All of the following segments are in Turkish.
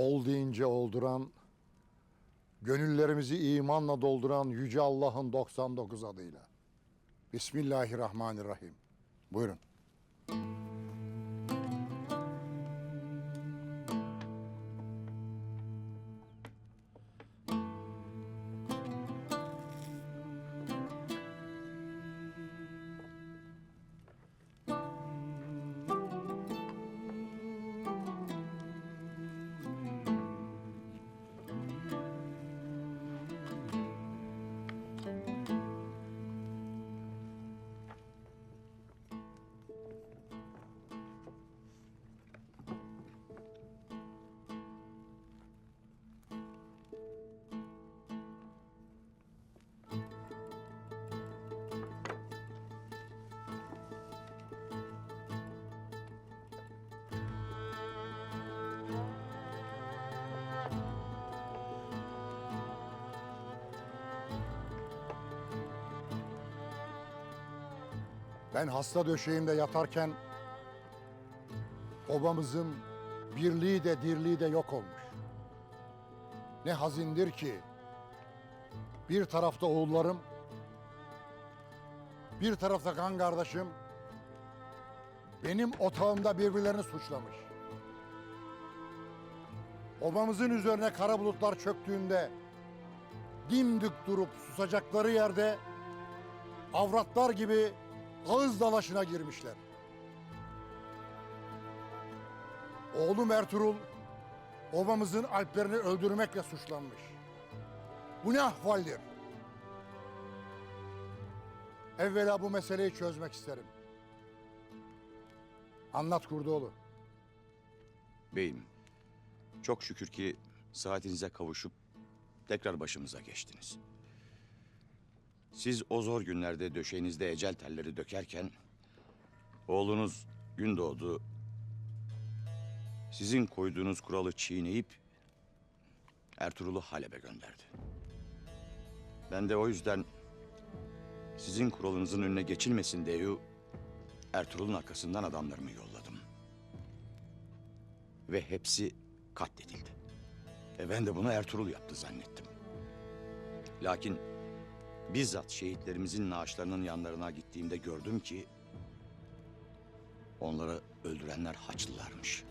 ol deyince olduran, gönüllerimizi imanla dolduran Yüce Allah'ın 99 adıyla. Bismillahirrahmanirrahim. Buyurun. Ben hasta döşeğimde yatarken obamızın birliği de dirliği de yok olmuş. Ne hazindir ki bir tarafta oğullarım, bir tarafta kan kardeşim benim otağımda birbirlerini suçlamış. Obamızın üzerine kara bulutlar çöktüğünde dimdik durup susacakları yerde avratlar gibi ağız dalaşına girmişler. Oğlum Ertuğrul, obamızın alplerini öldürmekle suçlanmış. Bu ne ahvaldir? Evvela bu meseleyi çözmek isterim. Anlat Kurdoğlu. Beyim, çok şükür ki saatinize kavuşup tekrar başımıza geçtiniz. Siz o zor günlerde döşeğinizde ecel telleri dökerken oğlunuz Gündoğdu sizin koyduğunuz kuralı çiğneyip Ertuğrul'u Halep'e gönderdi. Ben de o yüzden sizin kuralınızın önüne geçilmesin diye Ertuğrul'un arkasından adamlarımı yolladım. Ve hepsi katledildi. E ben de bunu Ertuğrul yaptı zannettim. Lakin bizzat şehitlerimizin naaşlarının yanlarına gittiğimde gördüm ki onları öldürenler Haçlılarmış.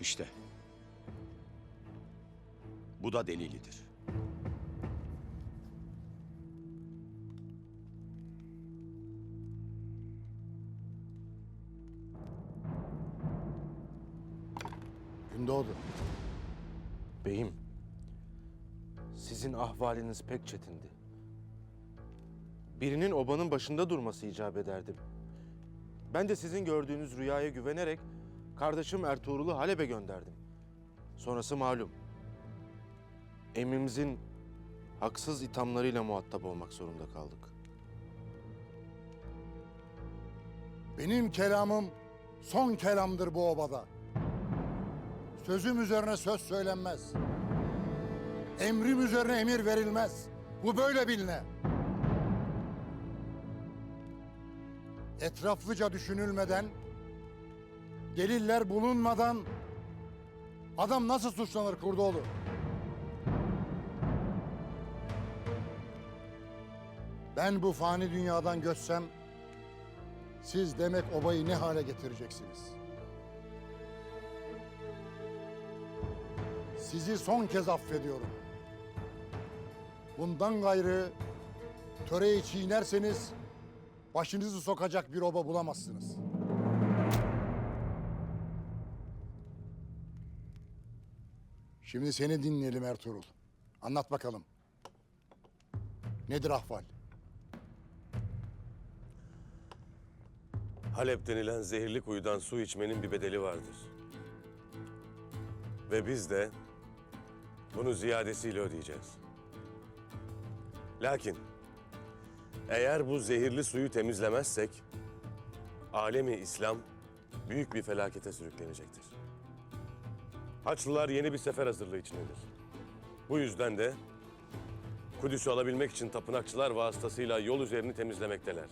İşte bu da delilidir. Gündoğdu. Beyim, sizin ahvaliniz pek çetindi. Birinin obanın başında durması icap ederdi. Ben de sizin gördüğünüz rüyaya güvenerek kardeşim Ertuğrul'u Halep'e gönderdim. Sonrası malum. Emrimizin haksız ithamlarıyla muhatap olmak zorunda kaldık. Benim kelamım son kelamdır bu obada. Sözüm üzerine söz söylenmez. Emrim üzerine emir verilmez. Bu böyle biline. Etraflıca düşünülmeden, deliller bulunmadan adam nasıl suçlanır Kurdoğlu? Ben bu fani dünyadan göçsem siz demek obayı ne hale getireceksiniz? Sizi son kez affediyorum. Bundan gayrı töreyi çiğnerseniz başınızı sokacak bir oba bulamazsınız. Şimdi seni dinleyelim Ertuğrul. Anlat bakalım. Nedir ahval? Halep denilen zehirli kuyudan su içmenin bir bedeli vardır. Ve biz de bunu ziyadesiyle ödeyeceğiz. Lakin eğer bu zehirli suyu temizlemezsek alemi İslam büyük bir felakete sürüklenecektir. Haçlılar yeni bir sefer hazırlığı içindedir. Bu yüzden de Kudüs'ü alabilmek için tapınakçılar vasıtasıyla yol üzerini temizlemekteler.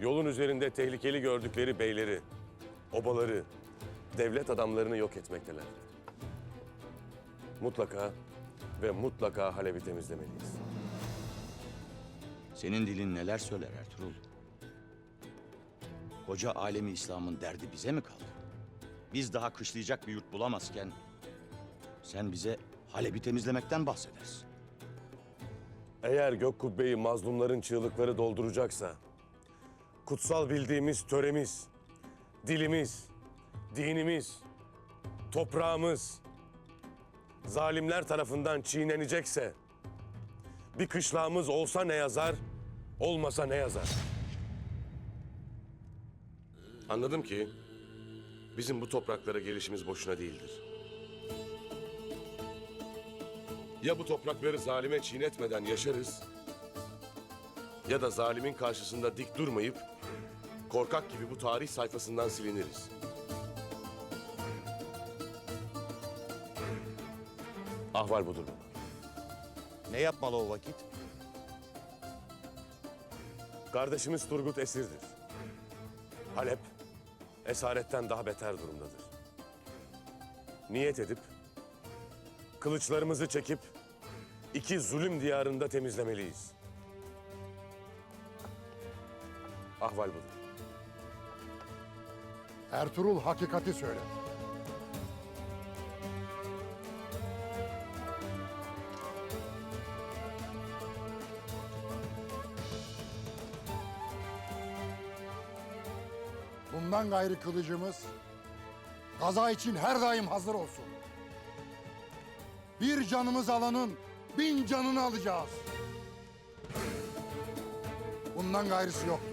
yolun üzerinde tehlikeli gördükleri beyleri, obaları, devlet adamlarını yok etmekteler. Mutlaka ve mutlaka Halep'i temizlemeliyiz. Senin dilin neler söyler Ertuğrul? Koca alemi İslam'ın derdi bize mi kaldı? Biz daha kışlayacak bir yurt bulamazken sen bize Halep'i temizlemekten bahsedersin. Eğer gök kubbeyi mazlumların çığlıkları dolduracaksa, kutsal bildiğimiz töremiz, dilimiz, dinimiz, toprağımız, zalimler tarafından çiğnenecekse, bir kışlağımız olsa ne yazar, olmasa ne yazar? Anladım ki bizim bu topraklara gelişimiz boşuna değildir. Ya bu toprakları zalime çiğnetmeden yaşarız ya da zalimin karşısında dik durmayıp korkak gibi bu tarih sayfasından siliniriz. Ahval budur baba. Ne yapmalı o vakit? Kardeşimiz Turgut esirdir. Halep esaretten daha beter durumdadır. Niyet edip kılıçlarımızı çekip iki zulüm diyarında temizlemeliyiz. Ahval budur. Ertuğrul hakikati söyler. Bundan gayrı kılıcımız gaza için her daim hazır olsun. Bir canımız alanın bin canını alacağız. Bundan gayrısı yoktur.